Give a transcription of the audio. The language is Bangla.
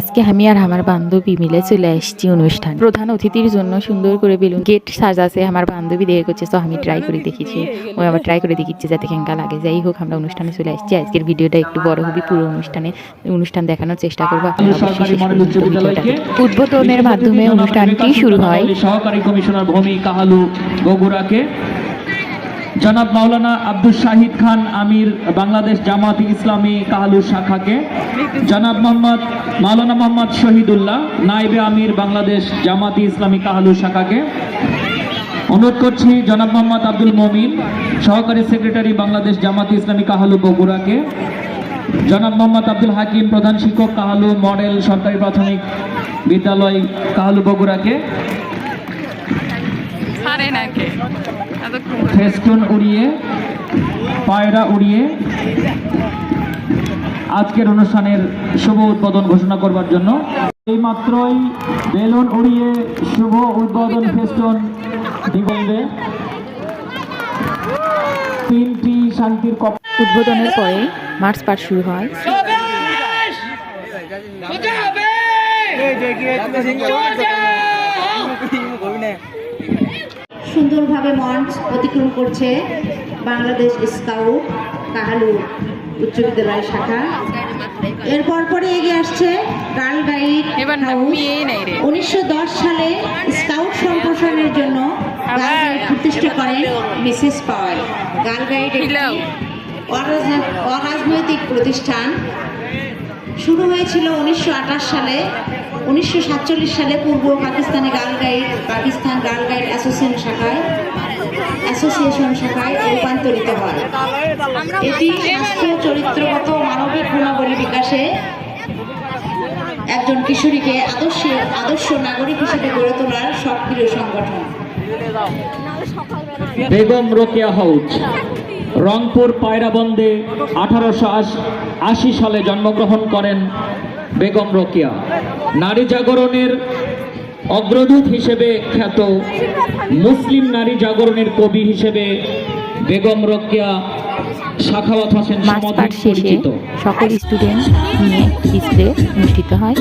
আজকে আমি আর আমার বান্ধবী মিলে চলে এসেছি অনুষ্ঠান। প্রধান অতিথির জন্য সুন্দর করে বেলুন গেট সাজাছে আমার বান্ধবী দেখে করছে তো আমি ট্রাই করে দেখেছি। ও আবার ট্রাই করে দেখিচ্ছে যাতে কেঙ্কা লাগে। যাই হোক আমরা অনুষ্ঠানে চলে আসছি। আজকের ভিডিওটা একটু বড় হবে পুরো অনুষ্ঠানে অনুষ্ঠান দেখানোর চেষ্টা করব। উদ্বোধনের মাধ্যমে অনুষ্ঠানটি শুরু হয়। সহকারী কমিশনার ভূমি কাহালু বগুড়াকে জনাব মাওলানা আব্দুল শাহিদ খান আমির বাংলাদেশ জামাতি ইসলামী কাহালু শাখাকে, জনাব মোহাম্মদ মাওলানা মোহাম্মদ শহীদুল্লাহ নাইবে আমির বাংলাদেশ জামাতি ইসলামী কাহালু শাখাকে। অনুরোধ করছি জনাব মোহাম্মদ আব্দুল মমিন, সহকারী সেক্রেটারি বাংলাদেশ জামাতি ইসলামী কাহালু বগুড়াকে, জনাব মোহাম্মদ আব্দুল হাকিম, প্রধান শিক্ষক কাহালু মডেল সরকারি প্রাথমিক বিদ্যালয় কাহালু বগুড়াকে। ছাড়ে নাকি? এতক্ষণ ফেস্টুন উড়িয়ে পায়রা উড়িয়ে আজকের অনুষ্ঠানের শুভ উদ্বোধন ঘোষণা করবার জন্য। এই মাত্রই বেলুন উড়িয়ে শুভ উদ্বোধন ফেস্টুন দিগলবে তিনটি শান্তির কপ উদ্বোধনের পরে মার্চ পাঠ শুরু হয়। সুন্দরভাবে মঞ্চ অতিক্রম করছে বাংলাদেশ স্কাউট কাহালু উচ্চ বিদ্যালয় শাখা। এর পরপরে এগিয়ে আসছে গার্ল গাইড। উনিশশো সালে স্কাউট সম্প্রসারণের জন্য গার্ল গাইড প্রতিষ্ঠা করেন মিসেস পাওয়াল গার্ল গাইড অরাজনৈতিক প্রতিষ্ঠান। শুরু হয়েছিল উনিশশো আঠাশ সালে উনিশশো সাতচল্লিশ সালে পূর্ব পাকিস্তানে girl guide Pakistan girl guide association শাখায় অ্যাসোসিয়েশন শাখায় রূপান্তরিত হয়। এটি স্বাস্থ্য চরিত্রগত মানবিক গুণাবলী বিকাশে একজন কিশোরীকে আদর্শ আদর্শ নাগরিক হিসেবে গড়ে তোলার সক্রিয় সংগঠন। বেগম রোকেয়া হাউজ রংপুর পায়রাবন্দে আঠারোশো আশি সালে জন্মগ্রহণ করেন বেগম রোকেয়া। নারী জাগরণের অগ্রদূত হিসেবে খ্যাত মুসলিম নারী জাগরণের কবি হিসেবে বেগম রোকেয়া শাখাওয়াত হোসেন সমাধিক পরিচিত। সকল স্টুডেন্ট নিয়ে ডিসপ্লে অনুষ্ঠিত হয়।